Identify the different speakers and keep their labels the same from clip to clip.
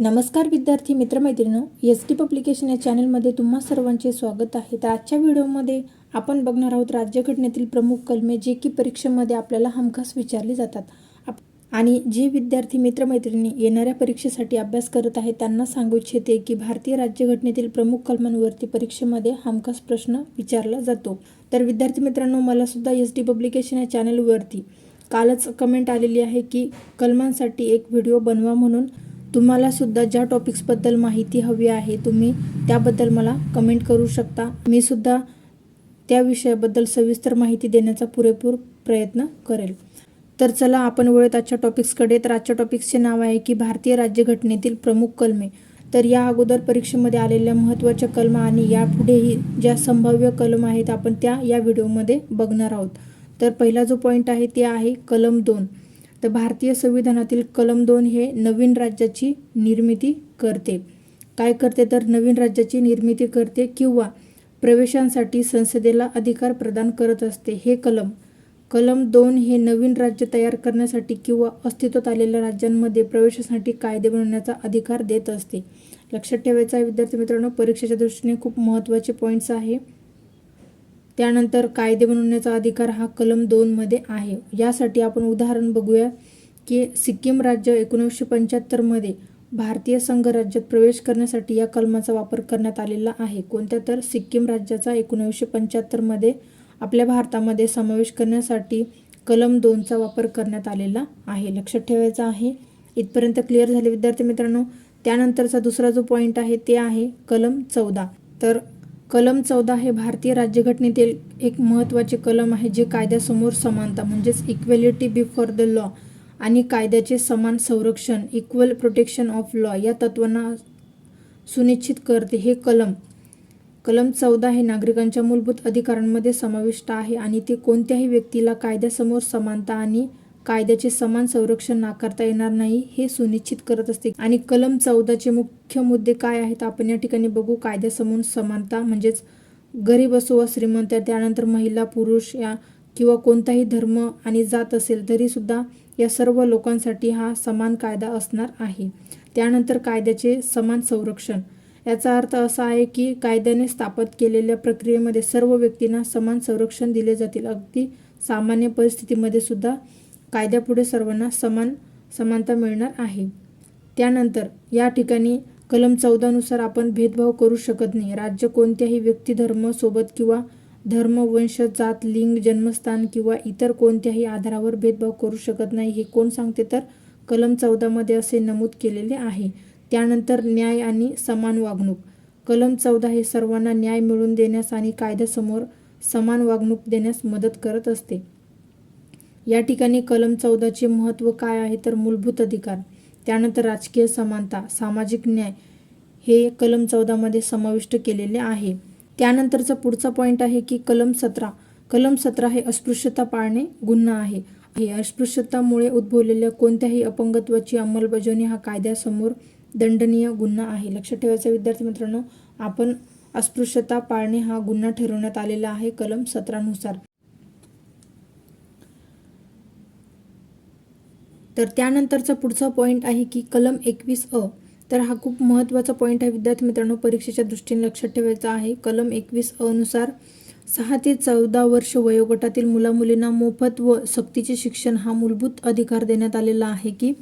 Speaker 1: नमस्कार विद्यार्थी मित्रमैत्रिणी एस टी पब्लिकेशन या चॅनलमध्ये तुम्हा सर्वांचे स्वागत आहे. तर आजच्या व्हिडिओमध्ये आपण बघणार आहोत राज्यघटनेतील प्रमुख कलमे जे की परीक्षेमध्ये आपल्याला हमखास विचारली जातात. आप- आणि जे विद्यार्थी मित्रमैत्रिणी येणाऱ्या परीक्षेसाठी अभ्यास करत आहेत त्यांना सांगू इच्छिते की भारतीय राज्यघटनेतील प्रमुख कलमांवरती परीक्षेमध्ये हमखास प्रश्न विचारला जातो. तर विद्यार्थी मित्रांनो मला सुद्धा एस टी पब्लिकेशन या चॅनलवरती कालच कमेंट आलेली आहे की कलमांसाठी एक व्हिडिओ बनवा म्हणून तुम्हाला सुद्धा ज्या टॉपिक्सबद्दल माहिती हवी आहे तुम्ही त्याबद्दल मला कमेंट करू शकता. मी सुद्धा त्या विषयाबद्दल सविस्तर माहिती देण्याचा पुरेपूर प्रयत्न करेल. तर चला आपण वळत आजच्या टॉपिक्सकडे तर आजच्या टॉपिक्सचे नाव आहे की भारतीय राज्यघटनेतील प्रमुख कलमे. तर या अगोदर परीक्षेमध्ये आलेल्या महत्त्वाच्या कलमा आणि यापुढेही ज्या संभाव्य कलम आहेत आपण त्या या व्हिडिओमध्ये बघणार आहोत. तर पहिला जो पॉईंट आहे ते आहे कलम दोन. तर भारतीय संविधानातील कलम दोन हे नवीन राज्याची निर्मिती करते. काय करते? तर नवीन राज्याची निर्मिती करते किंवा प्रवेशांसाठी संसदेला अधिकार प्रदान करत असते. हे कलम कलम दोन हे नवीन राज्य तयार करण्यासाठी किंवा अस्तित्वात आलेल्या राज्यांमध्ये प्रवेशासाठी कायदे बनवण्याचा अधिकार देत असते. लक्षात ठेवायचा आहे विद्यार्थी मित्रांनो परीक्षेच्या दृष्टीने खूप महत्त्वाचे पॉईंट्स आहे. त्यानंतर कायदे बनवण्याचा अधिकार हा कलम दोनमध्ये आहे. यासाठी आपण उदाहरण बघूया की सिक्कीम राज्य एकोणीसशे पंच्याहत्तरमध्ये भारतीय संघ राज्यात प्रवेश करण्यासाठी या कलमाचा वापर करण्यात आलेला आहे. कोणत्या तर? सिक्कीम राज्याचा एकोणीसशे पंच्याहत्तरमध्ये आपल्या भारतामध्ये समावेश करण्यासाठी कलम दोनचा वापर करण्यात आलेला आहे. लक्षात ठेवायचा आहे. इथपर्यंत क्लिअर झाले विद्यार्थी मित्रांनो? त्यानंतरचा दुसरा जो पॉईंट आहे ते आहे कलम चौदा. तर कलम चौदा हे भारतीय राज्यघटनेतील एक महत्त्वाचे कलम आहे जे कायद्यासमोर समानता म्हणजेच इक्वेलिटी बिफोर द लॉ आणि कायद्याचे समान संरक्षण इक्वल प्रोटेक्शन ऑफ लॉ या तत्वांना सुनिश्चित करते. हे कलम कलम चौदा हे नागरिकांच्या मूलभूत अधिकारांमध्ये समाविष्ट आहे आणि ते कोणत्याही व्यक्तीला कायद्यासमोर समानता आणि कायद्याचे समान संरक्षण नाकारता येणार नाही हे सुनिश्चित करत असते. आणि कलम चौदाचे मुख्य मुद्दे काय आहेत? आपण या ठिकाणी बघू. कायद्यासमोर समानता म्हणजेच गरीब असो वा श्रीमंत त्यानंतर महिला पुरुष या किंवा कोणताही धर्म आणि जात असेल तरी सुद्धा या सर्व लोकांसाठी हा समान कायदा असणार आहे. त्यानंतर कायद्याचे समान संरक्षण. याचा अर्थ असा आहे की कायद्याने स्थापित केलेल्या प्रक्रियेमध्ये सर्व व्यक्तींना समान संरक्षण दिले जातील. अगदी सामान्य परिस्थितीमध्ये सुद्धा कायद्यापुढे सर्वांना समान समानता मिळणार आहे. त्यानंतर या ठिकाणी कलम चौदानुसार आपण भेदभाव करू शकत नाही. राज्य कोणत्याही व्यक्ती धर्म सोबत किंवा धर्म वंश जात लिंग जन्मस्थान किंवा इतर कोणत्याही आधारावर भेदभाव करू शकत नाही हे कोण सांगते तर कलम चौदामध्ये असे नमूद केलेले आहे. त्यानंतर न्याय आणि समान वागणूक. कलम चौदा हे सर्वांना न्याय मिळवून देण्यास आणि कायद्यासमोर समान वागणूक देण्यास मदत करत असते. या ठिकाणी कलम चौदाचे महत्त्व काय आहे तर मूलभूत अधिकार त्यानंतर राजकीय समानता सामाजिक न्याय हे कलम चौदामध्ये समाविष्ट केलेले आहे. त्यानंतरचा पुढचा पॉईंट आहे की कलम सतरा कलम सतरा हे अस्पृश्यता पाळणे गुन्हा आहे. हे अस्पृश्यतामुळे उद्भवलेल्या कोणत्याही अपंगत्वाची अंमलबजावणी हा कायद्यासमोर दंडनीय गुन्हा आहे. लक्षात ठेवायचा विद्यार्थी मित्रांनो आपण अस्पृश्यता पाळणे हा गुन्हा ठरवण्यात आलेला आहे कलम सतरानुसार. तर त्यानंतरचा पुढचा पॉईंट आहे की कलम एकवीस अ. तर हा खूप महत्त्वाचा पॉईंट आहे विद्यार्थी मित्रांनो परीक्षेच्या दृष्टीने लक्षात ठेवायचा आहे. कलम एकवीस अ नुसार सहा ते चौदा वर्ष वयोगटातील मुलामुलींना मोफत व सक्तीचे शिक्षण हा मूलभूत अधिकार देण्यात आलेला आहे की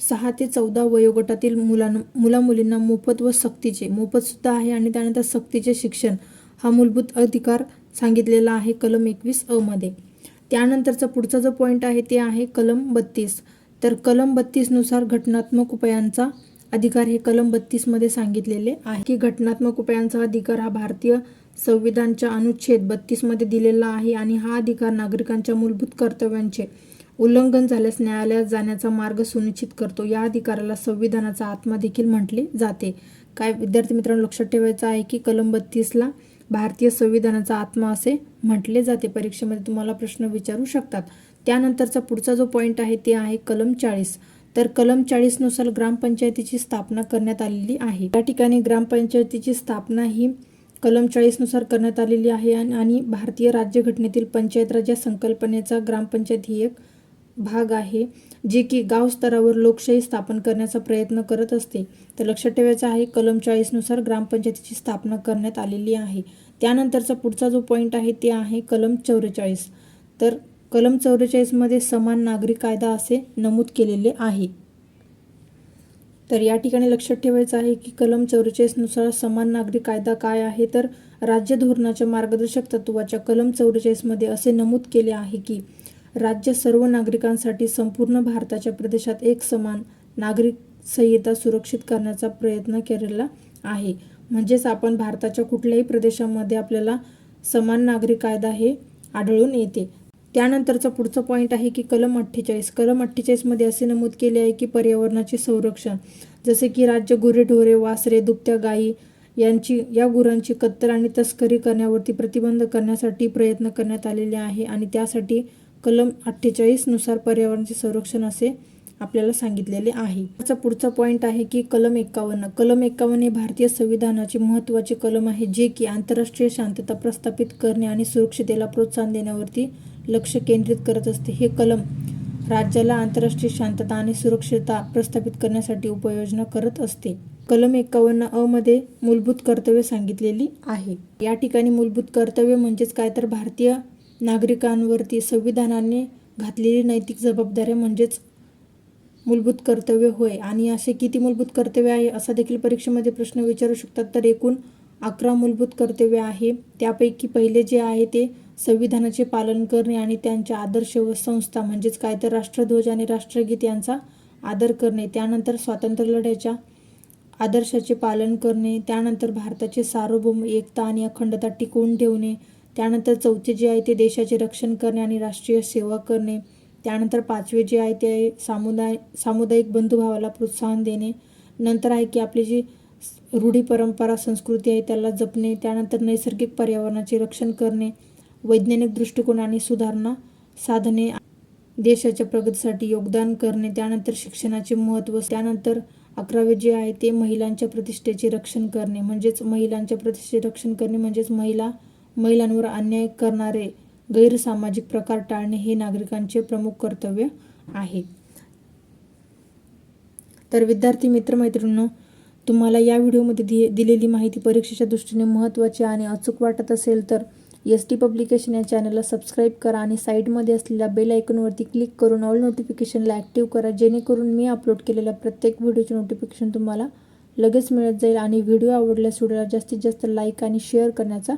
Speaker 1: सहा ते चौदा वयोगटातील मुलां मुलामुलींना मोफत व सक्तीचे मोफतसुद्धा आहे आणि त्यानंतर सक्तीचे शिक्षण हा मूलभूत अधिकार सांगितलेला आहे कलम एकवीस अमध्ये त्यानंतरचा पुढचा जो पॉईंट आहे ते आहे कलम बत्तीस. तर कलम बत्तीसनुसार घटनात्मक उपायांचा अधिकार हे कलम बत्तीसमध्ये सांगितलेले आहे. की घटनात्मक उपायांचा अधिकार हा भारतीय संविधानच्या अनुच्छेद बत्तीसमध्ये दिलेला आहे आणि हा अधिकार नागरिकांच्या मूलभूत कर्तव्यांचे उल्लंघन झाल्यास न्यायालयात जाण्याचा मार्ग सुनिश्चित करतो. या अधिकाराला संविधानाचा आत्मा देखील म्हटले जाते. काय विद्यार्थी मित्रांनो लक्षात ठेवायचं आहे की कलम बत्तीसला भारतीय संविधानाचा आत्मा असे म्हटले जाते. परीक्षेमध्ये तुम्हाला प्रश्न विचारू शकतात. त्यानंतरचा पुढचा जो पॉईंट आहे ते आहे कलम चाळीस. तर कलम चाळीसनुसार ग्रामपंचायतीची स्थापना करण्यात आलेली आहे. या ठिकाणी ग्रामपंचायतीची स्थापना ही कलम चाळीसनुसार करण्यात आलेली आहे आणि आणि भारतीय राज्यघटनेतील पंचायत राज या संकल्पनेचा ग्रामपंचायत ही एक भाग आहे जे की गाव स्तरावर लोकशाही स्थापन करण्याचा प्रयत्न करत असते. तर लक्षात ठेवायचं आहे कलम चाळीसनुसार ग्रामपंचायतीची स्थापना करण्यात आलेली आहे. त्यानंतरचा पुढचा जो पॉईंट आहे ते आहे कलम चौवेचाळीस. तर कलम चौवेचाळीसमध्ये समान नागरिक कायदा असे नमूद केलेले आहे. तर या ठिकाणी लक्षात ठेवायचं आहे की कलम चौवेचाळीसनुसार समान नागरिक कायदा काय आहे? तर राज्य धोरणाच्या मार्गदर्शक तत्वाच्या कलम चौवेचाळीसमध्ये असे नमूद केले आहे की राज्य सर्व नागरिकांसाठी संपूर्ण भारताच्या प्रदेशात एक समान नागरिक संहिता सुरक्षित करण्याचा प्रयत्न केलेला आहे. म्हणजेच आपण भारताच्या कुठल्याही प्रदेशामध्ये आपल्याला समान नागरिक कायदा हे आढळून येते. त्यानंतरचा पुढचा पॉईंट आहे की कलम अठ्ठेचाळीस. कलम अठ्ठेचाळीसमध्ये असे नमूद केले आहे की पर्यावरणाचे संरक्षण जसे की राज्य गुरेढोरे वासरे दुभत्या गायी यांची या गुरांची कत्तल आणि तस्करी करण्यावरती प्रतिबंध करण्यासाठी प्रयत्न करण्यात आलेले आहे आणि त्यासाठी कलम अठ्ठेचाळीसनुसार पर्यावरणाचे संरक्षण असे आपल्याला सांगितलेले आहे. त्याचा पुढचा पॉईंट आहे की कलम एक्कावन्न कलम एक्कावन्न हे भारतीय संविधानाचे महत्त्वाचे कलम आहे जे की आंतरराष्ट्रीय शांतता प्रस्थापित करणे आणि सुरक्षितेला प्रोत्साहन देण्यावरती लक्ष केंद्रित करत असते. हे कलम राज्याला आंतरराष्ट्रीय शांतता आणि सुरक्षितता प्रस्थापित करण्यासाठी उपाययोजना करत असते. कलम एकावन्न अ मध्ये मूलभूत कर्तव्य सांगितलेली आहे. या ठिकाणी मूलभूत कर्तव्य म्हणजेच काय तर भारतीय नागरिकांवरती संविधानाने घातलेली नैतिक जबाबदाऱ्या म्हणजेच मूलभूत कर्तव्य होय. आणि असे किती मूलभूत कर्तव्य आहे असा देखील परीक्षेमध्ये प्रश्न विचारू शकतात. तर एकूण अकरा मूलभूत कर्तव्य आहे. त्यापैकी पहिले जे आहे ते संविधानाचे पालन करणे आणि त्यांच्या आदर्श व संस्था म्हणजेच काय तर राष्ट्रध्वज आणि राष्ट्रगीत यांचा आदर करणे त्यानंतर स्वातंत्र्य लढ्याच्या आदर्शाचे पालन करणे त्यानंतर भारताचे सार्वभौम एकता आणि अखंडता टिकवून ठेवणे त्यानंतर चौथे जे आहे ते देशाचे रक्षण करणे आणि राष्ट्रीय सेवा करणे त्यानंतर पाचवे जे आहे ते आहे सामुदाय सामुदायिक बंधुभावाला प्रोत्साहन देणे नंतर आहे की आपली जी रूढी परंपरा संस्कृती आहे त्याला जपणे त्यानंतर नैसर्गिक पर्यावरणाचे रक्षण करणे वैज्ञानिक दृष्टिकोन आणि सुधारणा साधने देशाच्या प्रगतीसाठी योगदान करणे त्यानंतर शिक्षणाचे महत्त्व त्यानंतर अकरावे जे आहे ते महिलांच्या प्रतिष्ठेचे रक्षण करणे. म्हणजेच महिलांच्या प्रतिष्ठेचे रक्षण करणे म्हणजेच महिला महिलांवर अन्याय करणारे गैरसामाजिक प्रकार टाळणे हे नागरिकांचे प्रमुख कर्तव्य आहे. तर विद्यार्थी मित्रमैत्रिणींनो तुम्हाला या व्हिडिओमध्ये दि दिलेली माहिती परीक्षेच्या दृष्टीने महत्त्वाची आणि अचूक वाटत असेल तर एस टी पब्लिकेशन या चॅनलला सबस्क्राईब करा आणि साईडमध्ये असलेल्या बेल आयकॉनवरती क्लिक करून ऑल नोटिफिकेशनला ॲक्टिव्ह करा जेणेकरून मी अपलोड केलेल्या प्रत्येक व्हिडिओचे नोटिफिकेशन तुम्हाला लगेच मिळत जाईल आणि व्हिडिओ आवडल्यास व्हिडिओला जास्तीत जास्त लाईक आणि शेअर करण्याचा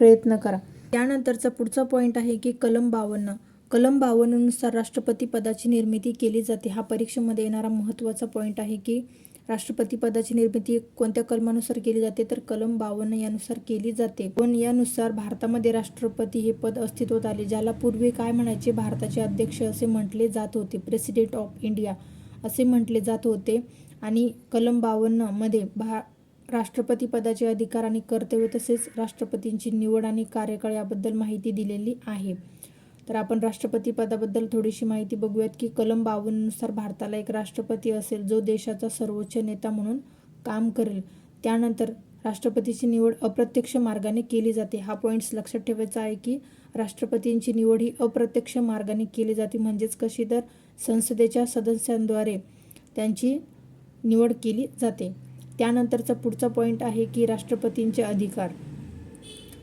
Speaker 1: प्रयत्न करा. त्यानंतरचा पुढचा पॉईंट आहे की कलम बावन्न. कलम बावन्ननुसार राष्ट्रपती पदाची निर्मिती केली जाते. हा परीक्षेमध्ये येणारा महत्त्वाचा पॉईंट आहे की राष्ट्रपती पदाची निर्मिती कोणत्या कलमानुसार केली जाते? तर कलम बावन्न यानुसार केली जाते. पण यानुसार भारतामध्ये राष्ट्रपती हे पद अस्तित्वात आले ज्याला पूर्वी काय म्हणायचे? भारताचे अध्यक्ष असे म्हटले जात होते. प्रेसिडेंट ऑफ इंडिया असे म्हटले जात होते. आणि कलम बावन्नमध्ये भा राष्ट्रपती पदाचे अधिकार आणि कर्तव्य तसेच राष्ट्रपतींची निवड आणि कार्यकाळ याबद्दल माहिती दिलेली आहे. तर आपण राष्ट्रपती पदाबद्दल थोडीशी माहिती बघूयात की कलम बावन्ननुसार भारताला एक राष्ट्रपती असेल जो देशाचा सर्वोच्च नेता म्हणून काम करेल. त्यानंतर राष्ट्रपतीची निवड अप्रत्यक्ष मार्गाने केली जाते. हा पॉईंट्स लक्षात ठेवायचा आहे की राष्ट्रपतींची निवड ही अप्रत्यक्ष मार्गाने केली जाते म्हणजेच कशी तर संसदेच्या सदस्यांद्वारे त्यांची निवड केली जाते. त्यानंतरचा पुढचा पॉईंट आहे की राष्ट्रपतींचे अधिकार.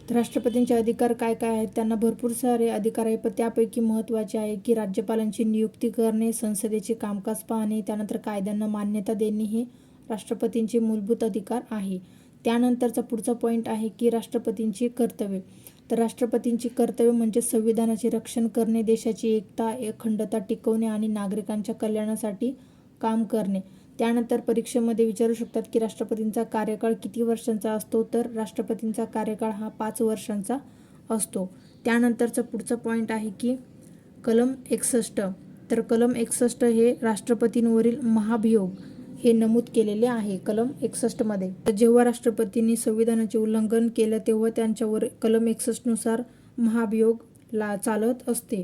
Speaker 1: तर राष्ट्रपतींचे अधिकार काय काय आहेत? त्यांना भरपूर सारे अधिकार आहे पण त्यापैकी महत्त्वाचे आहे की राज्यपालांची नियुक्ती करणे संसदेचे कामकाज पाहणे त्यानंतर कायद्यांना मान्यता देणे हे राष्ट्रपतींचे मूलभूत अधिकार आहे. त्यानंतरचा पुढचा पॉईंट आहे की राष्ट्रपतींची कर्तव्य. तर राष्ट्रपतींची कर्तव्य म्हणजे संविधानाचे रक्षण करणे देशाची एकता अखंडता टिकवणे आणि नागरिकांच्या कल्याणासाठी काम करणे. त्यानंतर परीक्षेमध्ये विचारू शकतात की राष्ट्रपतींचा कार्यकाळ किती वर्षांचा असतो? तर राष्ट्रपतींचा कार्यकाळ हा पाच वर्षांचा असतो. त्यानंतरचा पुढचा पॉईंट आहे की कलम एकसष्ट. तर कलम एकसष्ट हे राष्ट्रपतींवरील महाभियोग हे नमूद केलेले आहे कलम एकसष्टमध्ये तर जेव्हा राष्ट्रपतींनी संविधानाचे उल्लंघन केलं तेव्हा त्यांच्यावर कलम एकसष्टनुसार महाभियोग ला चालत असते.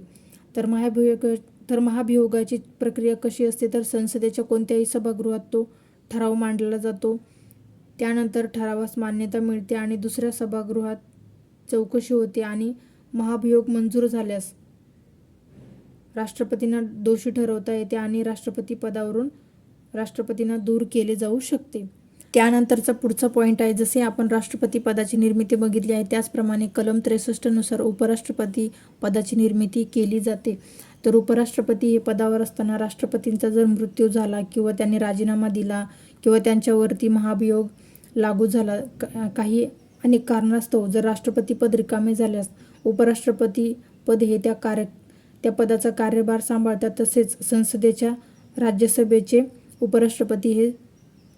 Speaker 1: तर महाभियोग तर महाभियोगाची प्रक्रिया कशी असते? तर संसदेच्या कोणत्याही सभागृहात तो ठराव मांडला जातो. त्यानंतर ठरावास मान्यता मिळते आणि दुसऱ्या सभागृहात चौकशी होते आणि महाभियोग मंजूर झाल्यास राष्ट्रपतींना दोषी ठरवता येते आणि राष्ट्रपती पदावरून राष्ट्रपतींना दूर केले जाऊ शकते. त्यानंतरचा पुढचा पॉईंट आहे जसे आपण राष्ट्रपती पदाची निर्मिती बघितली आहे त्याचप्रमाणे कलम त्रेसष्टनुसार उपराष्ट्रपती पदाची निर्मिती केली जाते. तर उपराष्ट्रपती हे पदावर असताना राष्ट्रपतींचा जर मृत्यू झाला किंवा त्यांनी राजीनामा दिला किंवा त्यांच्यावरती महाभियोग लागू झाला का- काही अनेक कारणास्तव जर राष्ट्रपती पद रिकामे झाल्यास उपराष्ट्रपती पद हे त्या कार्य त्या पदाचा कार्यभार सांभाळतात. तसेच संसदेच्या राज्यसभेचे उपराष्ट्रपती हे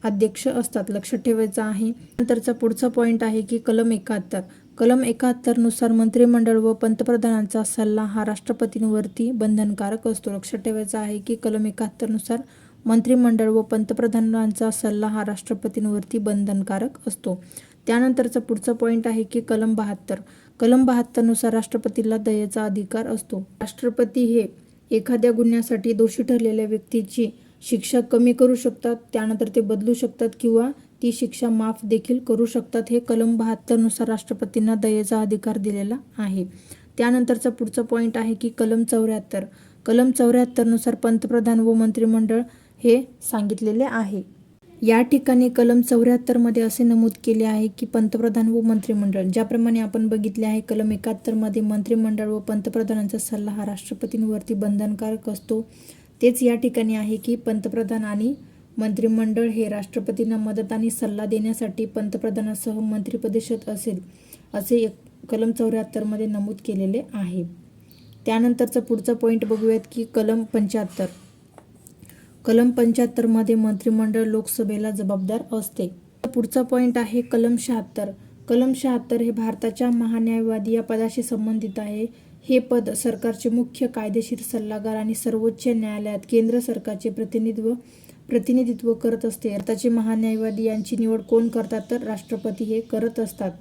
Speaker 1: अध्यक्ष असतात. लक्षात ठेवायचं आहे. नंतरचा पुढचा पॉईंट आहे की कलम एकाहत्तर. कलम एकाहत्तरनुसार मंत्रिमंडळ व पंतप्रधानांचा सल्ला हा राष्ट्रपतींवरती बंधनकारक असतो. लक्षात ठेवायचं आहे की कलम एकाहत्तरनुसार मंत्रिमंडळ व पंतप्रधानांचा सल्ला हा राष्ट्रपतींवरती बंधनकारक असतो. त्यानंतरचा पुढचा पॉईंट आहे की कलम बहात्तर. कलम बहात्तरनुसार राष्ट्रपतीला दयेचा अधिकार असतो. राष्ट्रपती हे एखाद्या गुन्ह्यासाठी दोषी ठरलेल्या व्यक्तीची शिक्षा कमी करू शकतात त्यानंतर ते बदलू शकतात किंवा ती शिक्षा माफ देखील करू शकतात हे कलम बहात्तरनुसार राष्ट्रपतींना दयेचा अधिकार दिलेला आहे. त्यानंतरचा पुढचा पॉईंट आहे की कलम चौऱ्याहत्तर. कलम चौऱ्याहत्तरनुसार पंतप्रधान व मंत्रिमंडळ हे सांगितलेले आहे. या ठिकाणी कलम चौऱ्याहत्तरमध्ये असे नमूद केले आहे की पंतप्रधान व मंत्रिमंडळ ज्याप्रमाणे आपण बघितले आहे कलम एकाहत्तरमध्ये मंत्रिमंडळ व पंतप्रधानांचा सल्ला हा राष्ट्रपतींवरती बंधनकारक असतो. तेच या ठिकाणी आहे की पंतप्रधान आणि मंत्रिमंडळ हे राष्ट्रपतींना मदत आणि सल्ला देण्यासाठी पंतप्रधानासह मंत्रिपरिषद असेल असे एक कलम चौऱ्याहत्तरमध्ये नमूद केलेले आहे. त्यानंतरचा पुढचा पॉईंट बघूयात की कलम पंच्याहत्तर. कलम पंच्याहत्तरमध्ये मंत्रिमंडळ लोकसभेला जबाबदार असते. पुढचा पॉईंट आहे कलम शहात्तर. कलम शहात्तर हे भारताच्या महान्यायवादी या पदाशी संबंधित आहे. हे पद सरकारचे मुख्य कायदेशीर सल्लागार आणि सर्वोच्च न्यायालयात केंद्र सरकारचे प्रतिनिधित्व प्रतिनिधित्व करत असते. भारताचे महान्यायवादी यांची निवड कोण करतात तर राष्ट्रपती हे करत असतात.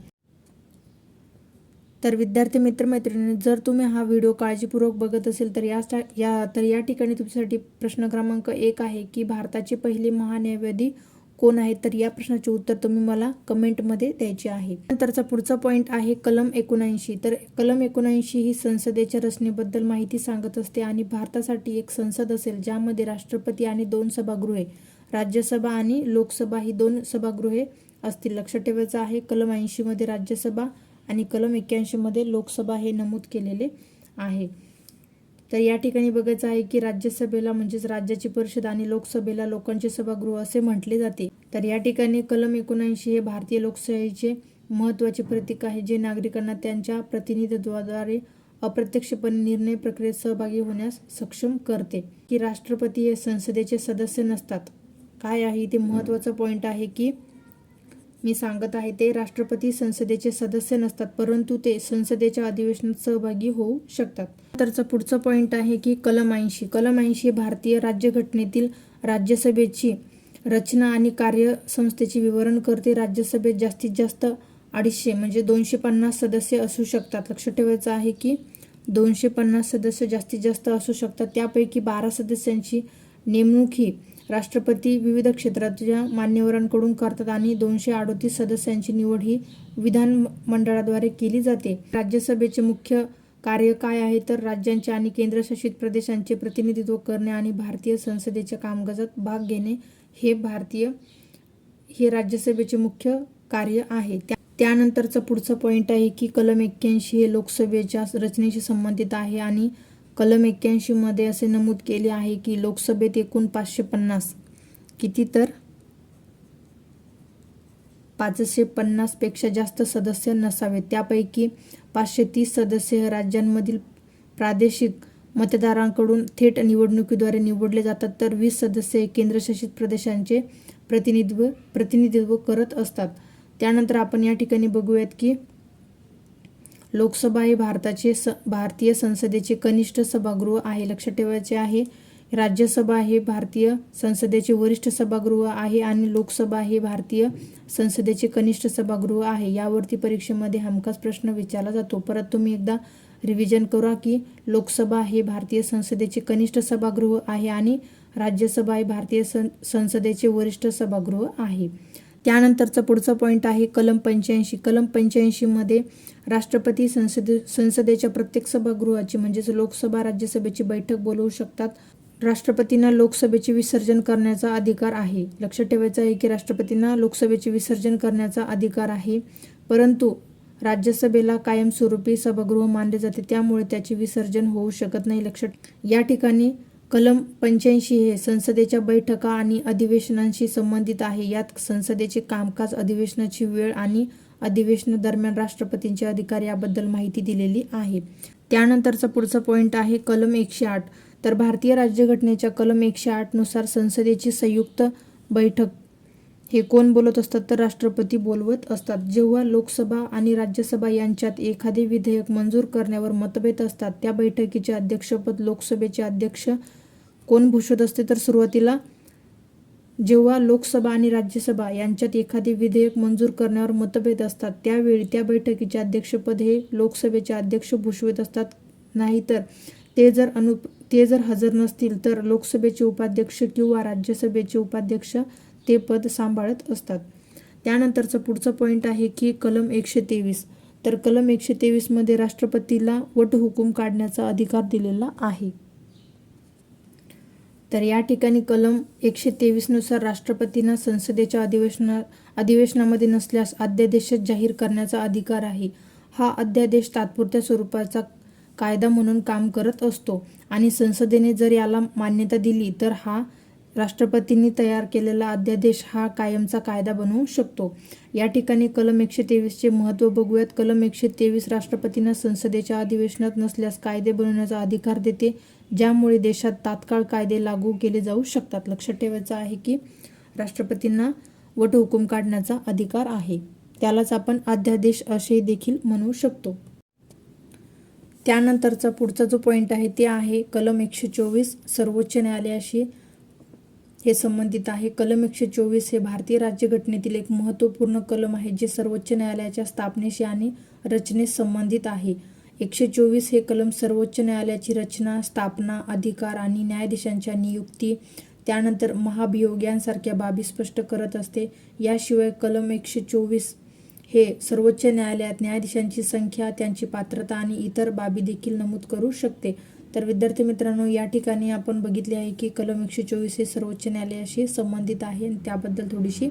Speaker 1: तर विद्यार्थी मित्रमैत्रिणी जर तुम्ही हा व्हिडिओ काळजीपूर्वक बघत असेल तर या या तर या ठिकाणी तुमच्यासाठी प्रश्न क्रमांक एक आहे की भारताचे पहिले महान्यायवादी कोण आहेत तर या प्रश्नाचे उत्तर तुम्ही मला कमेंटमध्ये द्यायचे आहे. नंतरचा पुढचा पॉईंट आहे कलम एकोणऐंशी. तर कलम एकोणऐंशी ही संसदेच्या रचनेबद्दल माहिती सांगत असते आणि भारतासाठी एक संसद असेल ज्यामध्ये राष्ट्रपती आणि दोन सभागृहे राज्यसभा आणि लोकसभा ही दोन सभागृहे असतील. लक्षात ठेवायचं आहे कलम ऐंशीमध्ये राज्यसभा आणि कलम एक्क्याऐंशीमध्ये लोकसभा हे नमूद केलेले आहे. तर या ठिकाणी बघायचं आहे की राज्यसभेला म्हणजेच राज्याची परिषद आणि लोकसभेला लोकांचे सभागृह असे म्हटले जाते. तर या ठिकाणी कलम एकोणऐंशी हे भारतीय लोकशाहीचे महत्त्वाचे प्रतीक आहे जे नागरिकांना त्यांच्या प्रतिनिधित्वाद्वारे अप्रत्यक्षपणे निर्णय प्रक्रियेत सहभागी होण्यास सक्षम करते. की राष्ट्रपती हे संसदेचे सदस्य नसतात. काय आहे? ते महत्त्वाचा पॉईंट आहे की मी सांगत आहे ते राष्ट्रपती संसदेचे सदस्य नसतात परंतु ते संसदेच्या अधिवेशनात सहभागी होऊ शकतात. तरचा पुढचा पॉईंट आहे की कलम ऐंशी. कलम ऐंशी भारतीय राज्यघटनेतील राज्यसभेची रचना आणि कार्यसंस्थेचे विवरण करते. राज्यसभेत जास्तीत जास्त अडीचशे म्हणजे दोनशे पन्नास सदस्य असू शकतात. लक्षात ठेवायचं आहे की दोनशे पन्नास सदस्य जास्तीत जास्त असू शकतात. त्यापैकी बारा सदस्यांची नेमणूक ही राष्ट्रपती विविध क्षेत्रातल्या मान्यवरांकडून करतात आणि दोनशे अडोतीस सदस्यांची निवड ही विधान मंडळाद्वारे केली जाते. राज्यसभेचे मुख्य कार्य काय आहे? तर राज्यांचे आणि केंद्रशासित प्रदेशांचे प्रतिनिधित्व करणे आणि भारतीय संसदेच्या कामकाजात भाग घेणे हे भारतीय हे राज्यसभेचे मुख्य कार्य आहे. त्या त्यानंतरचं पुढचं पॉईंट आहे की कलम एक्क्याऐंशी हे लोकसभेच्या रचनेशी संबंधित आहे आणि कलम एक्क्याऐंशीमध्ये असे नमूद केले आहे की लोकसभेत एकूण पाचशे पन्नास किती तर? पाचशे पन्नासपेक्षा जास्त सदस्य नसावेत त्यापैकी पाचशे तीस सदस्य हे राज्यांमधील प्रादेशिक मतदारांकडून थेट निवडणुकीद्वारे निवडले जातात. तर वीस सदस्य केंद्रशासित प्रदेशांचे प्रतिनिधित्व प्रतिनिधित्व करत असतात. त्यानंतर आपण या ठिकाणी बघूयात की लोकसभा हे भारताचे स भारतीय संसदेचे कनिष्ठ सभागृह आहे लक्षात ठेवायचे आहे. राज्यसभा हे भारतीय संसदेचे वरिष्ठ सभागृह आहे आणि लोकसभा हे भारतीय संसदेचे कनिष्ठ सभागृह आहे. यावरती परीक्षेमध्ये हमखास प्रश्न विचारला जातो. परत तुम्ही एकदा रिव्हिजन करा की लोकसभा हे भारतीय संसदेचे कनिष्ठ सभागृह आहे आणि राज्यसभा हे भारतीय सं संसदेचे वरिष्ठ सभागृह आहे. त्यानंतरचा पुढचा पॉईंट आहे कलम पंच्याऐंशी. कलम पंच्याऐंशीमध्ये राष्ट्रपती संसदे संसदेच्या प्रत्येक सभागृहाची म्हणजेच लोकसभा राज्यसभेची बैठक बोलवू शकतात. राष्ट्रपतींना लोकसभेचे विसर्जन करण्याचा अधिकार आहे. लक्षात ठेवायचं आहे की राष्ट्रपतींना लोकसभेचे विसर्जन करण्याचा अधिकार आहे. परंतु राज्यसभेला कायमस्वरूपी सभागृह मानले जाते. त्यामुळे त्याचे विसर्जन होऊ शकत नाही. लक्षात या ठिकाणी कलम पंच्याऐंशी हे संसदेच्या बैठका आणि अधिवेशनांशी संबंधित आहे. यात संसदेचे कामकाज अधिवेशनाची वेळ आणि अधिवेशनादरम्यान राष्ट्रपतींचे अधिकार याबद्दल माहिती दिलेली आहे. त्यानंतरचा पुढचा पॉईंट आहे कलम एकशे आठ. तर भारतीय राज्यघटनेच्या कलम एकशे आठनुसार संसदेची संयुक्त बैठक हे कोण बोलत असतात? तर राष्ट्रपती बोलवत असतात. जेव्हा लोकसभा आणि राज्यसभा यांच्यात एखादे विधेयक मंजूर करण्यावर मतभेद असतात त्या बैठकीचे अध्यक्षपद लोकसभेचे अध्यक्ष कोण भूषत असते तर सुरुवातीला जेव्हा लोकसभा आणि राज्यसभा यांच्यात एखादे विधेयक मंजूर करण्यावर मतभेद असतात त्यावेळी त्या बैठकीचे अध्यक्षपद हे लोकसभेचे अध्यक्ष भूषवित असतात. नाहीतर ते जर अनु ते जर हजर नसतील तर लोकसभेचे उपाध्यक्ष किंवा राज्यसभेचे उपाध्यक्ष ते पद सांभाळत असतात. त्यानंतरचं पुढचं पॉईंट आहे की कलम एकशे तेवीस तर कलम एकशे तेवीसमध्ये राष्ट्रपतीला वटहुकूम काढण्याचा अधिकार दिलेला आहे. तर या ठिकाणी कलम एकशे तेवीसनुसार राष्ट्रपतींना संसदेच्या अधिवेशना अधिवेशनामध्ये नसल्यास अध्यादेशच जाहीर करण्याचा अधिकार आहे. हा अध्यादेश तात्पुरत्या स्वरूपाचा कायदा म्हणून काम करत असतो आणि संसदेने जर याला मान्यता दिली तर हा राष्ट्रपतींनी तयार केलेला अध्यादेश हा कायमचा कायदा बनवू शकतो. या ठिकाणी कलम एकशे तेवीसचे महत्त्व बघूयात. कलम एकशे तेवीस राष्ट्रपतींना संसदेच्या अधिवेशनात नसल्यास कायदे बनवण्याचा अधिकार देते ज्यामुळे देशात तात्काळ कायदे लागू केले जाऊ शकतात. लक्षात ठेवायचं आहे की राष्ट्रपतींना वटहुकूम काढण्याचा अधिकार आहे. त्यालाच आपण अध्यादेश असे देखील म्हणू शकतो. त्यानंतरचा पुढचा जो पॉईंट आहे ते आहे कलम एकशे चोवीस सर्वोच्च न्यायालयाशी हे संबंधित आहे. कलम एकशे चोवीस हे भारतीय राज्यघटनेतील एक महत्त्वपूर्ण कलम आहे जे सर्वोच्च न्यायालयाच्या स्थापनेशी आणि रचनेस संबंधित आहे. एकशे चोवीस हे कलम सर्वोच्च न्यायालयाची रचना स्थापना अधिकार आणि न्यायाधीशांच्या नियुक्ती त्यानंतर महाभियोग यांसारख्या बाबी स्पष्ट करत असते. याशिवाय कलम एकशे चोवीस हे सर्वोच्च न्यायालयात न्यायाधीशांची संख्या त्यांची पात्रता आणि इतर बाबी देखील नमूद करू शकते. तर विद्यार्थी मित्रांनो या ठिकाणी आपण बघितले आहे की कलम एकशे चोवीस हे सर्वोच्च न्यायालयाशी संबंधित आहे आणि त्याबद्दल थोडीशी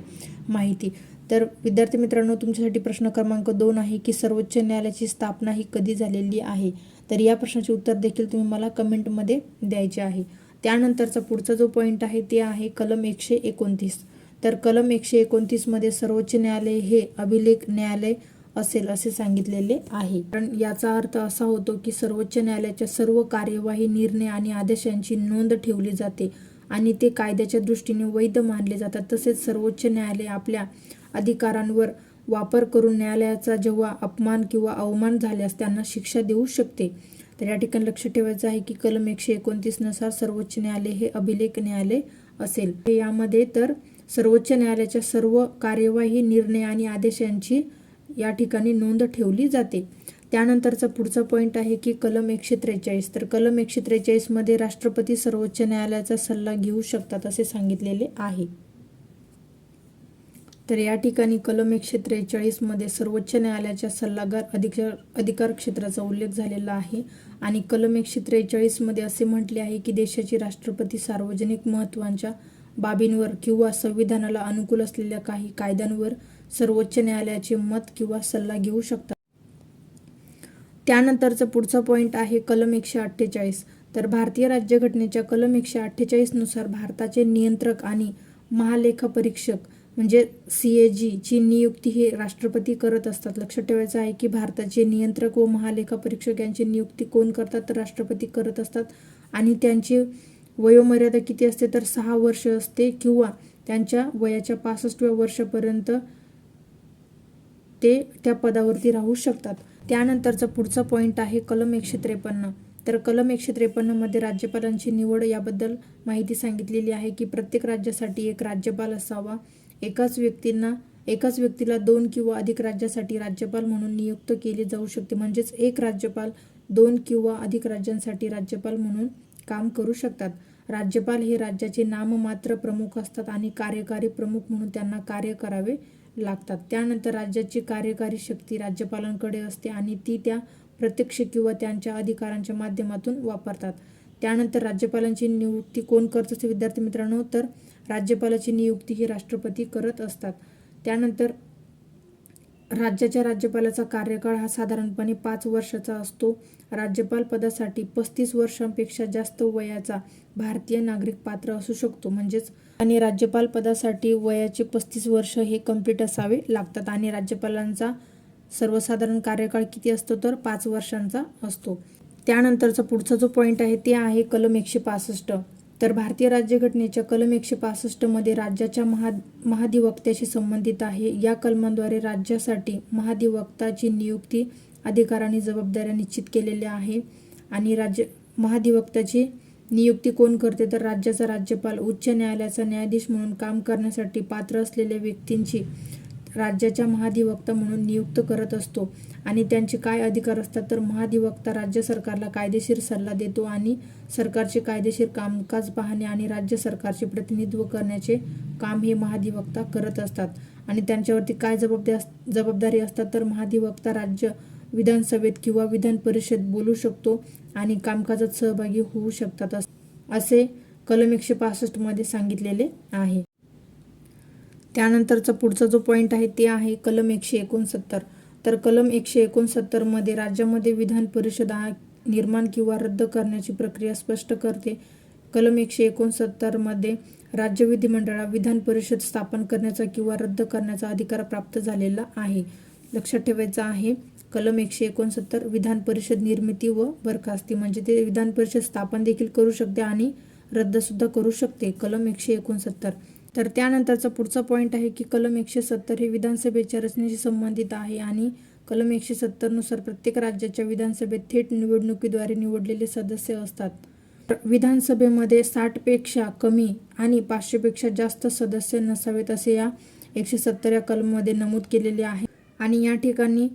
Speaker 1: माहिती. तर विद्यार्थी मित्रांनो तुमच्यासाठी प्रश्न क्रमांक दोन आहे की सर्वोच्च न्यायालयाची स्थापना ही कधी झालेली आहे? तर या प्रश्नाचे उत्तर देखील तुम्ही मला कमेंटमध्ये द्यायचे आहे. त्यानंतरचा पुढचा जो पॉईंट आहे ते आहे कलम एकशे एकोणतीस. तर कलम एकशे एकोणतीसमध्ये सर्वोच्च न्यायालय हे अभिलेख न्यायालय असेल असे सांगितलेले आहे. कारण याचा अर्थ असा होतो की सर्वोच्च न्यायालयाच्या सर्व कार्यवाही निर्णय आणि आदेशांची नोंद ठेवली जाते आणि ते कायद्याच्या दृष्टीने वैध मानले जातात. तसेच सर्वोच्च न्यायालय आपल्या अधिकारांवर वापर करून न्यायालयाचा जेव्हा अपमान किंवा अवमान झाल्यास त्यांना शिक्षा देऊ शकते. तर या ठिकाणी लक्ष ठेवायचं आहे की कलम एकशे एकोणतीसनुसार सर्वोच्च न्यायालय हे अभिलेख न्यायालय असेल. यामध्ये तर सर्वोच्च न्यायालयाच्या सर्व कार्यवाही निर्णय आणि आदेशांची या ठिकाणी नोंद ठेवली जाते. त्यानंतरचा पुढचा पॉईंट आहे की कलम एकशे त्रेचाळीस. तर कलम एकशे त्रेचाळीसमध्ये राष्ट्रपती सर्वोच्च न्यायालयाचा सल्ला घेऊ शकतात असे सांगितलेले आहे. तर या ठिकाणी कलम एकशे त्रेचाळीसमध्ये सर्वोच्च न्यायालयाच्या सल्लागार अधिकार अधिकार क्षेत्राचा उल्लेख झालेला आहे. आणि कलम एकशे त्रेचाळीसमध्ये असे म्हटले आहे की देशाची राष्ट्रपती सार्वजनिक महत्त्वांच्या बाबींवर किंवा संविधानाला अनुकूल असलेल्या काही कायद्यांवर सर्वोच्च न्यायालयाचे मत किंवा सल्ला घेऊ शकतात त्यानंतरचा पुढचा पॉईंट आहे कलम एकशे अठ्ठेचाळीस. तर भारतीय राज्यघटनेच्या कलम एकशे अठ्ठेचाळीसनुसार भारताचे नियंत्रक आणि महालेखापरीक्षक म्हणजे सी ए जीची नियुक्ती हे राष्ट्रपती करत असतात. लक्षात ठेवायचं आहे की भारताचे नियंत्रक व महालेखापरीक्षक यांची नियुक्ती कोण करतात तर राष्ट्रपती करत असतात. आणि त्यांची वयोमर्यादा किती असते तर सहा वर्ष असते किंवा त्यांच्या वयाच्या पासष्टव्या वर्षापर्यंत ते त्या पदावरती राहू शकतात. त्यानंतरचा पुढचा पॉईंट आहे कलम एकशे त्रेपन्न. तर कलम एकशे त्रेपन्नमध्ये राज्यपालांची निवड याबद्दल माहिती सांगितलेली आहे की प्रत्येक राज्यासाठी एक राज्यपाल असावा. एकाच व्यक्तींना एकाच व्यक्तीला दोन किंवा अधिक राज्यासाठी राज्यपाल म्हणून नियुक्त केले जाऊ शकते. म्हणजेच एक राज्यपाल दोन किंवा अधिक राज्यांसाठी राज्यपाल म्हणून काम करू शकतात. राज्यपाल हे राज्याचे नाममात्र प्रमुख असतात आणि कार्यकारी प्रमुख म्हणून त्यांना कार्य करावे लागतात. त्यानंतर राज्याची कार्यकारी शक्ती राज्यपालांकडे असते आणि ती त्या प्रत्यक्ष किंवा त्यांच्या अधिकारांच्या माध्यमातून वापरतात. त्यानंतर राज्यपालांची नियुक्ती कोण करत असते विद्यार्थी मित्रांनो? तर राज्यपालाची नियुक्ती ही राष्ट्रपती करत असतात. त्यानंतर राज्याच्या राज्यपालाचा कार्यकाळ हा साधारणपणे पाच वर्षाचा असतो. राज्यपाल पदासाठी पस्तीस वर्षांपेक्षा जास्त वयाचा भारतीय नागरिक पात्र असू शकतो. म्हणजेच आणि राज्यपाल पदासाठी वयाचे पस्तीस वर्ष हे कंप्लीट असावे लागतात. आणि राज्यपालांचा सर्वसाधारण कार्यकाळ किती असतो तर पाच वर्षांचा असतो. त्यानंतरचा पुढचा जो पॉईंट आहे ते आहे कलम एकशे पासष्ट. तर भारतीय राज्यघटनेच्या कलम एकशे पासष्टमध्ये राज्याच्या महा महाधिवक्त्याशी संबंधित आहे. या कलमांद्वारे राज्यासाठी महाधिवक्ताची नियुक्ती अधिकारांनी जबाबदाऱ्या निश्चित केलेल्या आहे. आणि राज्य महाधिवक्ताची नियुक्ती कोण करते? तर राज्याचा राज्यपाल उच्च न्यायालयाचा न्यायाधीश म्हणून काम करण्यासाठी पात्र असलेल्या व्यक्तींची राज्याच्या महाधिवक्ता म्हणून नियुक्त करत असतो. आणि त्यांचे काय अधिकार असतात तर महाधिवक्ता राज्य सरकारला कायदेशीर सल्ला देतो आणि सरकारचे कायदेशीर कामकाज पाहणे आणि राज्य सरकारचे प्रतिनिधित्व करण्याचे काम हे महाधिवक्ता करत असतात. आणि त्यांच्यावरती काय जबाबदारी जबाबदारी असतात तर महाधिवक्ता राज्य विधानसभेत किंवा विधान परिषद बोलू शकतो आणि कामकाजात सहभागी होऊ शकतात असे कलम एकशे पासष्टमध्ये सांगितलेले आहे. त्यानंतरचा पुढचा जो पॉईंट आहे ते आहे कलम एकशे एकोणसत्तर. तर कलम एकशे एकोणसत्तरमध्ये राज्यामध्ये विधान परिषद निर्माण किंवा रद्द करण्याची प्रक्रिया स्पष्ट करते. कलम एकशे एकोणसत्तरमध्ये राज्य विधिमंडळा विधान परिषद स्थापन करण्याचा किंवा रद्द करण्याचा अधिकार प्राप्त झालेला आहे. लक्षात ठेवायचं आहे कलम एकशे एकोणसत्तर विधान परिषद निर्मिती व बरखास्ती म्हणजे ते विधान परिषद स्थापन देखील करू शकते आणि रद्दसुद्धा करू शकते. कलम एकशे एकोणसत्तर तर त्यानंतरचा पुढचा पॉईंट आहे की कलम एकशे सत्तर हे विधानसभेच्या रचनेशी संबंधित आहे आणि कलम एकशे सत्तरनुसार प्रत्येक राज्याच्या विधानसभेत थेट निवडणुकीद्वारे निवडलेले सदस्य असतात. विधानसभेमध्ये साठपेक्षा कमी आणि पाचशेपेक्षा जास्त सदस्य नसावेत असे या एकशे सत्तर या कलममध्ये नमूद केलेले आहे. आणि या ठिकाणी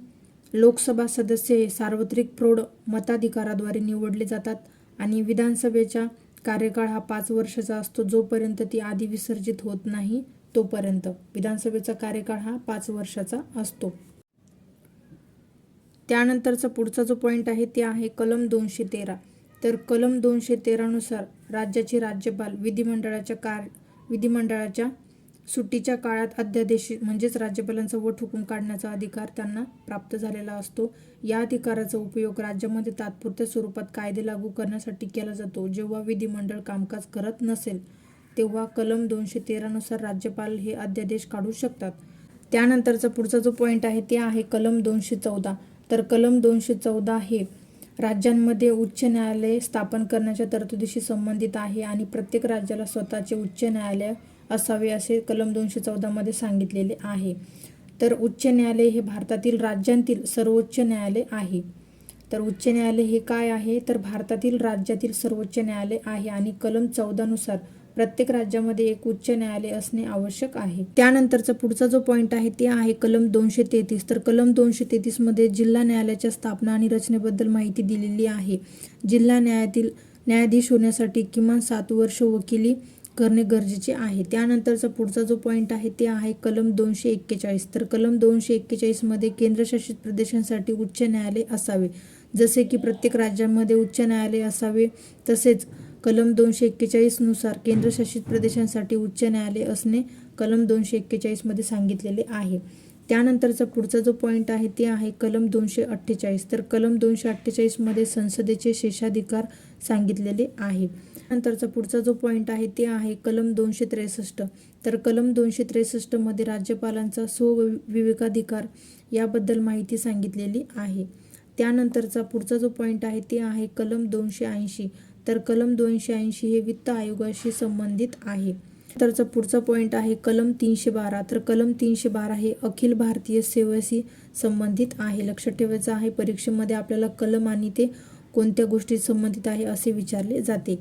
Speaker 1: लोकसभा सदस्य हे सार्वत्रिक प्रौढ मताधिकाराद्वारे निवडले जातात आणि विधानसभेच्या कार्यकाळ हा पाच वर्षाचा असतो जोपर्यंत ती आधी विसर्जित होत नाही तोपर्यंत. विधानसभेचा कार्यकाळ हा पाच वर्षाचा असतो. त्यानंतरचा पुढचा जो पॉईंट आहे ते आहे कलम दोनशे तेरा. तर कलम दोनशे तेरानुसार राज्याचे राज्यपाल विधिमंडळाच्या कार विधिमंडळाच्या सुट्टीच्या काळात अध्यादेश म्हणजेच राज्यपालांचा वट हुकूम काढण्याचा अधिकार त्यांना प्राप्त झालेला असतो. या अधिकाराचा उपयोग राज्यामध्ये तात्पुरत्या स्वरूपात कायदे लागू करण्यासाठी केला जातो. जेव्हा विधिमंडळ कामकाज करत नसेल तेव्हा कलम दोनशे तेरानुसार राज्यपाल हे अध्यादेश काढू शकतात. त्यानंतरचा पुढचा जो पॉईंट आहे ते आहे कलम दोनशे चौदा. तर कलम दोनशे चौदा हे राज्यांमध्ये उच्च न्यायालय स्थापन करण्याच्या तरतुदीशी संबंधित आहे आणि प्रत्येक राज्याला स्वतःचे उच्च न्यायालय असावे असे कलम दोनशे चौदामध्ये सांगितलेले आहे. तर उच्च न्यायालय हे भारतातील राज्यांतील सर्वोच्च न्यायालय आहे. तर उच्च न्यायालय हे काय आहे? तर भारतातील राज्यातील सर्वोच्च न्यायालय आहे आणि कलम चौदानुसार प्रत्येक राज्यामध्ये एक उच्च न्यायालय असणे आवश्यक आहे. त्यानंतरचा पुढचा जो पॉईंट आहे ते आहे कलम दोनशे तेहतीस. तर कलम दोनशे तेहतीसमध्ये जिल्हा न्यायालयाच्या स्थापना आणि रचनेबद्दल माहिती दिलेली आहे. जिल्हा न्यायातील न्यायाधीश होण्यासाठी किमान सात वर्ष वकिली करणे गरजेचे आहे. त्यानंतरचा पुढचा जो पॉईंट आहे ते आहे कलम दोनशे एक्केचाळीस. तर कलम दोनशे एक्केचाळीसमध्ये केंद्रशासित प्रदेशांसाठी उच्च न्यायालय असावे. जसे की प्रत्येक राज्यांमध्ये उच्च न्यायालय असावे तसेच कलम दोनशे एक्केचाळीसनुसार केंद्रशासित प्रदेशांसाठी उच्च न्यायालय असणे कलम दोनशे एक्केचाळीसमध्ये सांगितलेले आहे. त्यानंतरचा पुढचा जो पॉईंट आहे ते आहे कलम दोनशे अठ्ठेचाळीस. तर कलम दोनशे अठ्ठेचाळीसमध्ये संसदेचे शेषाधिकार सांगितलेले आहे. नंतरचा पुढचा जो पॉईंट आहे ते आहे कलम दोनशे त्रेसष्ट. तर कलम दोनशे त्रेसष्टमध्ये राज्यपालांचा स्वविवेकाधिकार याबद्दल माहिती सांगितलेली आहे. त्यानंतरचा पुढचा जो पॉईंट आहे ते आहे कलम दोनशे ऐंशी. तर कलम दोनशे ऐंशी हे वित्त आयोगाशी संबंधित आहे. तरचा पुढचा पॉईंट आहे कलम तीनशे बारा. तर कलम तीनशे बारा हे अखिल भारतीय सेवेशी संबंधित आहे. लक्षात ठेवायचं आहे परीक्षेमध्ये आपल्याला कलम आणि ते कोणत्या गोष्टी संबंधित आहे असे विचारले जाते.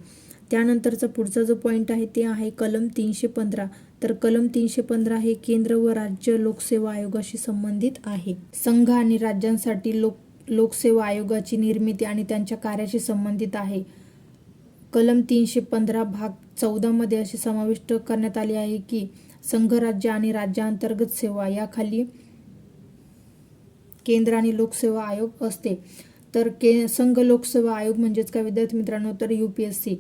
Speaker 1: त्यानंतरचा पुढचा जो पॉईंट आहे ते आहे कलम तीनशे पंधरा. तर कलम तीनशे पंधरा हे केंद्र व राज्य लोकसेवा आयोगाशी संबंधित आहे. संघ आणि राज्यांसाठी लोक लोकसेवा आयोगाची निर्मिती आणि त्यांच्या कार्याशी संबंधित आहे. कलम तीनशे पंधरा भाग चौदामध्ये असे समाविष्ट करण्यात आले आहे की संघराज्य आणि राज्यांतर्गत सेवा याखाली केंद्र आणि लोकसेवा आयोग असते. तर के संघ लोकसेवा आयोग म्हणजेच काय? विद्यार्थी मित्रांनो तर यू पी एस सी.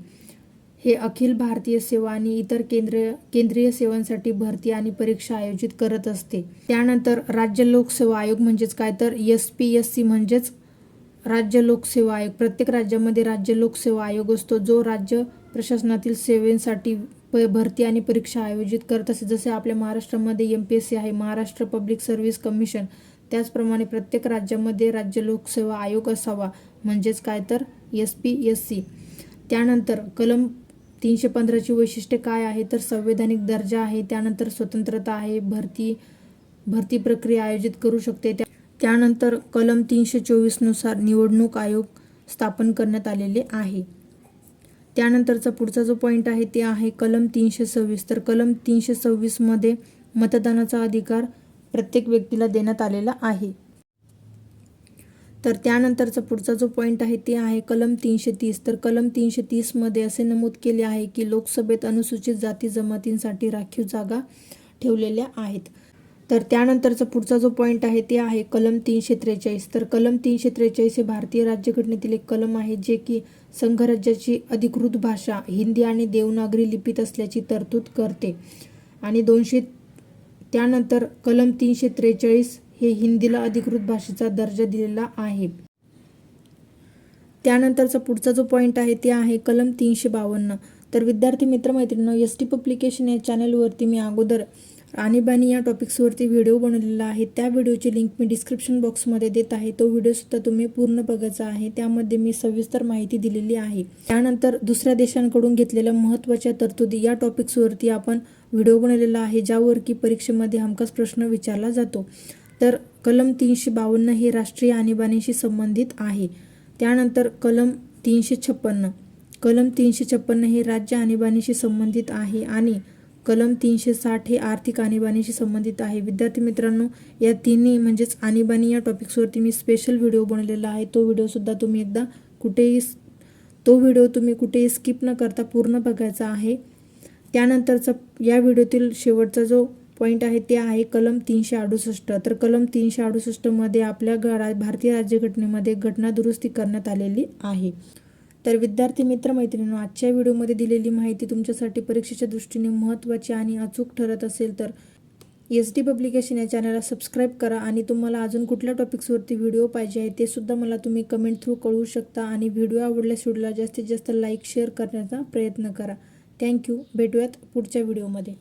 Speaker 1: हे अखिल भारतीय सेवा आणि इतर केंद्र केंद्रीय सेवांसाठी भरती आणि परीक्षा आयोजित करत असते. त्यानंतर राज्य लोकसेवा आयोग म्हणजेच काय तर एस पी एस सी म्हणजेच राज्य लोकसेवा आयोग. प्रत्येक राज्यामध्ये राज्य लोकसेवा आयोग असतो जो राज्य प्रशासनातील सेवेसाठी प भरती आणि परीक्षा आयोजित करत असते. जसे आपल्या महाराष्ट्रामध्ये एम पी एस सी आहे महाराष्ट्र पब्लिक सर्व्हिस कमिशन त्याचप्रमाणे प्रत्येक राज्यामध्ये राज्य लोकसेवा आयोग असावा म्हणजेच काय तर एस पी एस सी. त्यानंतर कलम तीनशे पंधराची वैशिष्ट्ये काय आहे तर संवैधानिक दर्जा आहे त्यानंतर स्वतंत्रता आहे भरती भरती प्रक्रिया आयोजित करू शकते. त्या त्यानंतर कलम तीनशे चोवीसनुसार निवडणूक आयोग स्थापन करण्यात आलेले आहे. त्यानंतरचा पुढचा जो पॉईंट आहे ते आहे कलम तीनशे सव्वीस. तर कलम तीनशे सव्वीसमध्ये मतदानाचा अधिकार प्रत्येक व्यक्तीला देण्यात आलेला आहे. तर त्यानंतरचा पुढचा जो पॉईंट आहे ते आहे कलम तीनशे तीस तर कलम तीनशे तीसमध्ये असे नमूद केले आहे की लोकसभेत अनुसूचित जाती जमातींसाठी राखीव जागा ठेवलेल्या आहेत. तर त्यानंतरचा पुढचा जो पॉईंट आहे ते आहे कलम तीनशे त्रेचाळीस तर कलम तीनशे त्रेचाळीस हे भारतीय राज्यघटनेतील एक कलम आहे जे की संघराज्याची अधिकृत भाषा हिंदी आणि देवनागरी लिपीत असल्याची तरतूद करते. आणि दोनशे त्यानंतर कलम तीनशे त्रेचाळीस हे हिंदीला अधिकृत भाषेचा दर्जा दिलेला आहे. त्यानंतरचा पुढचा जो पॉईंट आहे ते आहे कलम तीनशे बावन्न. तर विद्यार्थी मित्रमैत्रिणींनो एस टी पब्लिकेशन या चॅनलवरती मी अगोदर आणीबाणी या टॉपिक्सवरती व्हिडिओ बनवलेला आहे. त्या व्हिडिओची लिंक मी डिस्क्रिप्शन बॉक्समध्ये देत आहे. तो व्हिडिओसुद्धा तुम्ही पूर्ण बघायचा आहे. त्यामध्ये मी सविस्तर माहिती दिलेली आहे. त्यानंतर दुसऱ्या देशांकडून घेतलेल्या महत्त्वाच्या तरतुदी या टॉपिक्सवरती आपण व्हिडिओ बनवलेला आहे ज्यावर की परीक्षेमध्ये हमखास प्रश्न विचारला जातो. तर कलम तीनशे बावन्न हे राष्ट्रीय आणीबाणीशी संबंधित आहे. त्यानंतर कलम तीनशे छप्पन्न. कलम तीनशे छप्पन्न हे राज्य आणीबाणीशी संबंधित आहे आणि कलम तीनशे साठ हे आर्थिक आणीबाणीशी संबंधित आहे. विद्यार्थी मित्रांनो या तिन्ही म्हणजेच आणीबाणी या टॉपिक्सवरती मी स्पेशल व्हिडिओ बनवलेला आहे. तो व्हिडिओसुद्धा तुम्ही एकदा कुठेही तो व्हिडिओ तुम्ही कुठेही स्किप न करता पूर्ण बघायचा आहे. त्यानंतरचा या व्हिडिओतील शेवटचा जो पॉईंट आहे ते आहे कलम तीनशे अडुसष्ट. तर कलम तीनशे अडुसष्टमध्ये आपल्या घरा भारतीय राज्यघटनेमध्ये घटना दुरुस्ती करण्यात आलेली आहे. तर विद्यार्थी मित्रमैत्रिणींनो आजच्या व्हिडिओमध्ये दिलेली माहिती तुमच्यासाठी परीक्षेच्या दृष्टीने महत्त्वाची आणि अचूक ठरत असेल तर एस डी पब्लिकेशन या चॅनलला सबस्क्राईब करा आणि तुम्हाला अजून कुठल्या टॉपिक्सवरती व्हिडिओ पाहिजे आहे ते सुद्धा मला तुम्ही कमेंट थ्रू कळवू शकता आणि व्हिडिओ आवडल्यास व्हिडिओला जास्तीत जास्त लाईक शेअर करण्याचा प्रयत्न करा. थँक्यू भेटूयात पुढच्या व्हिडिओमध्ये.